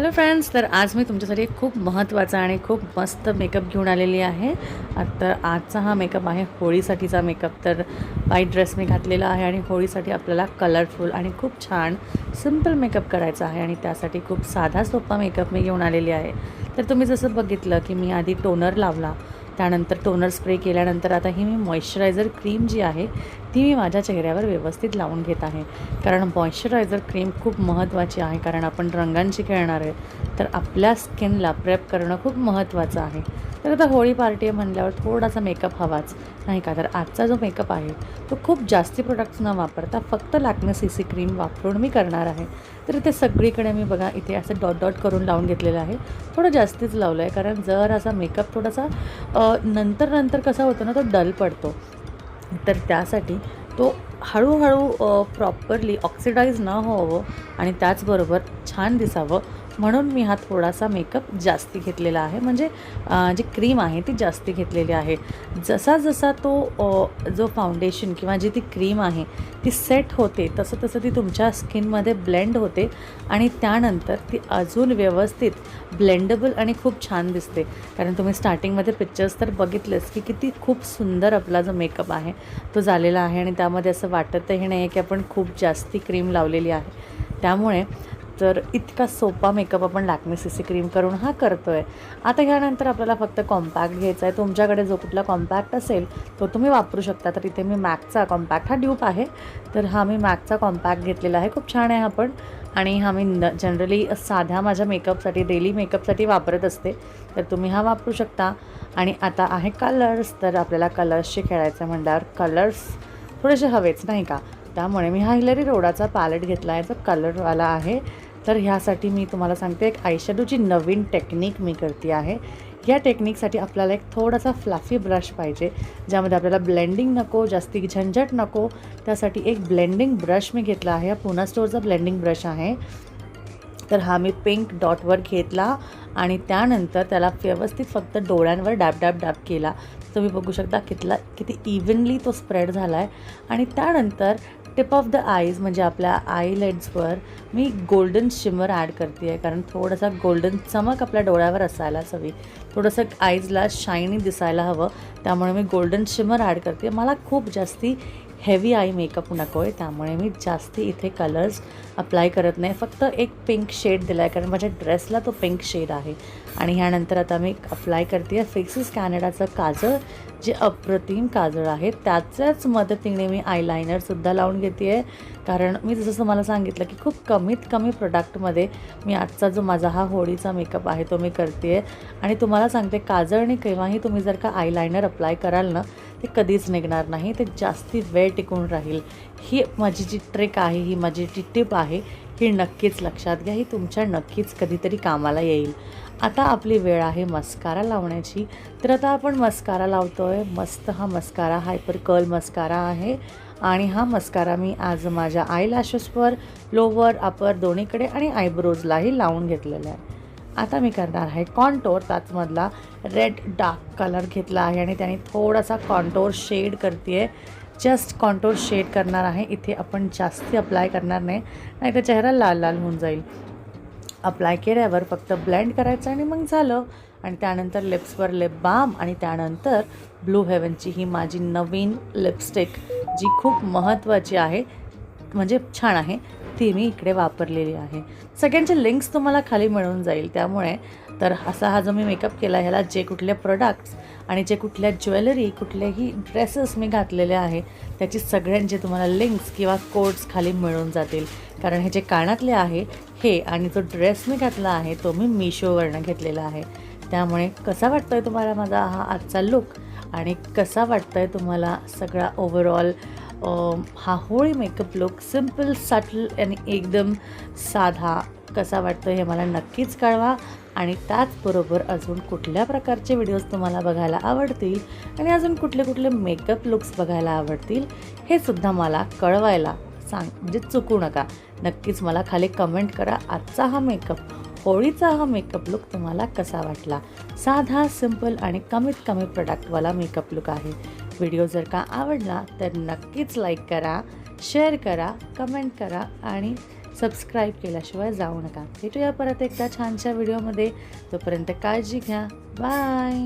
Hello friends तर आज मी तुमच्यासाठी एक खूप महत्त्वाचा आणि खूप मस्त मेकअप घेऊन आलेली आहे. तर आजचा हा मेकअप आहे होळीसाठीचा मेकअप तर व्हाईट ड्रेस मी घातलेला आहे आणि होळीसाठी आपल्याला कलरफुल आणि खूप छान सिंपल मेकअप करायचा आहे आणि त्यासाठी खूप साधा सोपा मेकअप मी घेऊन आलेली आहे. तर तुम्ही जसं बघितलं की मी आधी टोनर लावला. त्यानंतर टोनर स्प्रे केल्यानंतर आता ही मी मॉइश्चरायझर क्रीम जी आहे ती मी माझ्या चेहऱ्यावर व्यवस्थित लावून घेत आहे. कारण मॉइश्चरायझर क्रीम खूप महत्त्वाची आहे कारण आपण रंगांची खेळणार आहे. तर आपल्या स्किनला प्रेप करणं खूप महत्त्वाचं आहे. तर आता होळी पार्टी आहे म्हणल्यावर थोडासा मेकअप हवाच. नाही का? तर आजचा जो मेकअप आहे तो खूप जास्ती प्रोडक्ट्स न वापरता फक्त लॅक्मे सी सी क्रीम वापरून मी करणार आहे. तर इथे सगळीकडे मी बघा इथे असं डॉट डॉट करून लावून घेतलेलं आहे. थोडं जास्तीच लावलं आहे कारण जर असा मेकअप थोडासा नंतर नंतर कसा होतो ना तो डल पडतो. तर त्यासाठी तो हळूहळू प्रॉपरली ऑक्सिडाईज न व्हावं आणि त्याचबरोबर छान दिसावं. म्हणून मी हा थोडासा मेकअप जास्ती घेतलेला आहे. म्हणजे जी क्रीम आहे ती जास्ती घेतलेली आहे. जसा जसा तो जो फाउंडेशन किंवा जी ती क्रीम आहे ती सेट होते तसं तसं ती तुमच्या स्किनमध्ये ब्लेंड होते आणि त्यानंतर ती अजून व्यवस्थित ब्लेंडेबल आणि खूप छान दिसते. कारण तुम्ही स्टार्टिंगमध्ये पिक्चर्स तर बघितलेच की किती खूप सुंदर आपला जो मेकअप आहे तो झालेला आहे आणि त्यामध्ये असं वाटतही नाही आहे की आपण खूप जास्ती क्रीम लावलेली आहे. त्यामुळे तर इतका सोपा मेकअप आपण लॅकमे सी सी क्रीम करून हा करतो आहे आता ह्यानंतर आपल्याला फक्त कॉम्पॅक्ट घ्यायचा आहे. तुमच्याकडे जो कुठला कॉम्पॅक्ट असेल तो तुम्ही वापरू शकता. तर इथे मी मॅकचा कॉम्पॅक्ट हा ड्यूप आहे. तर हा मी मॅकचा कॉम्पॅक्ट घेतलेला आहे. खूप छान आहे हा पण. आणि हा मी न जनरली साध्या माझ्या मेकअपसाठी डेली मेकअपसाठी वापरत असते. तर तुम्ही हा वापरू शकता. आणि आता आहे कलर्स तर आपल्याला कलर्सशी खेळायचं म्हणल्यावर कलर्स थोडेसे हवेच नाही का? त्यामुळे मी हा हिलरी रोडाचा पॅलेट घेतला आहे. जो कलरवाला आहे. तर ह्यासाठी मी तुम्हाला सांगते एक आयशॅडोची नवीन टेक्निक मी करते आहे. या टेक्निकसाठी आपल्याला एक थोडासा फ्लाफी ब्रश पाहिजे ज्यामध्ये आपल्याला ब्लेंडिंग नको जास्ती झंझट नको. त्यासाठी एक ब्लेंडिंग ब्रश मी घेतला आहे हा पुना स्टोअरचा ब्लेंडिंग ब्रश आहे. तर हा मी पिंक डॉटवर घेतला आणि त्यानंतर त्याला व्यवस्थित फक्त डोळ्यांवर डॅब डॅब डॅब केला. तुम्ही बघू शकता कितला किती इव्हनली तो स्प्रेड झाला आहे आणि त्यानंतर टिप ऑफ द आईज म्हणजे आपल्या आयलेड्सवर मी गोल्डन शिमर ॲड करते आहे कारण थोडासा गोल्डन चमक आपल्या डोळ्यावर असायलाच हवी. थोडंसं आईजला शायनी दिसायला हवं त्यामुळे मी गोल्डन शिमर ॲड करते मला खूप जास्ती हेवी आय मेकअप नको आहे. त्यामुळे मी जास्ती इथे कलर्स अप्लाय करत नाही. फक्त एक पिंक शेड दिला आहे कारण माझ्या ड्रेसला तो पिंक शेड आहे. आणि ह्यानंतर आता मी अप्लाय करते आहे फिक्सिस कॅनडाचं काजळ जे अप्रतिम काजळ आहे. त्याच्याच मदतीने मी आयलायनरसुद्धा लावून घेते आहे कारण मी जसं तुम्हाला सांगितलं की खूप कमीत कमी प्रोडक्टमध्ये मी आजचा जो माझा हा होळीचा मेकअप आहे तो मी करते आहे आणि तुम्हाला सांगते काजळने केव्हाही तुम्ही जर का आयलायनर अप्लाय कराल ना ते कधीच निघणार नाही ते जास्ती वेळ टिकून राहील. ही माझी जी ट्रेक आहे ही माझी जी टिप आहे ही नक्कीच लक्षात घ्या ही तुमच्या नक्कीच कधीतरी कामाला येईल. आता आपली वेळ आहे मस्कारा लावण्याची. तर आता आपण मस्कारा लावतो आहे मस्त हा मस्कारा हायपर कर्ल मस्कारा आहे. आणि हा मस्कारा मी आज माझ्या आय लॅशेसवर लोवर अपर दोन्हीकडे आणि आयब्रोजलाही लावून घेतलेला आहे. आता मी करणार आहे. कॉन्टोर त्याचमधला रेड डार्क कलर घेतला आहे आणि त्याने थोडासा कॉन्टोर शेड करते आहे जस्ट कॉन्टोर शेड करणार आहे. इथे आपण जास्ती अप्लाय करणार नाही. नाही तर चेहरा लाल लाल होऊन जाईल. अप्लाय केल्यावर फक्त ब्लेंड करायचं आणि मग झालं. आणि त्यानंतर लिप्सवर लिप बाम आणि त्यानंतर ब्लू हेवनची ही माझी नवीन लिपस्टिक जी खूप महत्त्वाची आहे म्हणजे छान आहे. ती मी इकडे वापरलेली आहे. सगळ्यांचे लिंक्स तुम्हाला खाली मिळून जाईल. त्यामुळे तर असा हा जो मी मेकअप केला ह्याला जे कुठले प्रोडक्ट्स आणि जे कुठल्या ज्वेलरी कुठलेही ड्रेसेस मी घातलेले आहे त्याची सगळ्यांचे तुम्हाला लिंक्स किंवा कोड्स खाली मिळून जातील. कारण हे जे कानातले आहे हे आणि जो ड्रेस मी घातला आहे तो मी मिशोवरनं घेतलेला आहे. त्यामुळे कसा वाटतो आहे तुम्हाला माझा हा आजचा लुक आणि कसा वाटतं आहे तुम्हाला सगळा ओव्हरऑल हा Holi makeup look simple subtle आणि एकदम साधा कसा वाटतो हे मला नक्कीच कळवा. आणि त्याचबरोबर अजून कुठल्या प्रकारचे व्हिडिओज तुम्हाला बघायला आवडतील आणि अजून कुठले कुठले मेकअप लुक्स बघायला आवडतील हे सुद्धा मला कळवायला सांग म्हणजे चुकू नका. नक्कीच मला खाली कमेंट करा आजचा हा मेकअप होळीचा हा मेकअप लुक तुम्हाला कसा वाटला? साधा सिंपल आणि कमीत कमी प्रोडक्टवाला मेकअप लुक आहे. व्हिडिओ जर का आवडला तर नक्कीच लाईक करा शेअर करा कमेंट करा आणि सबस्क्राईब केल्याशिवाय जाऊ नका. भेटूया परत एकदा छानशा व्हिडिओमध्ये तोपर्यंत काळजी घ्या. बाय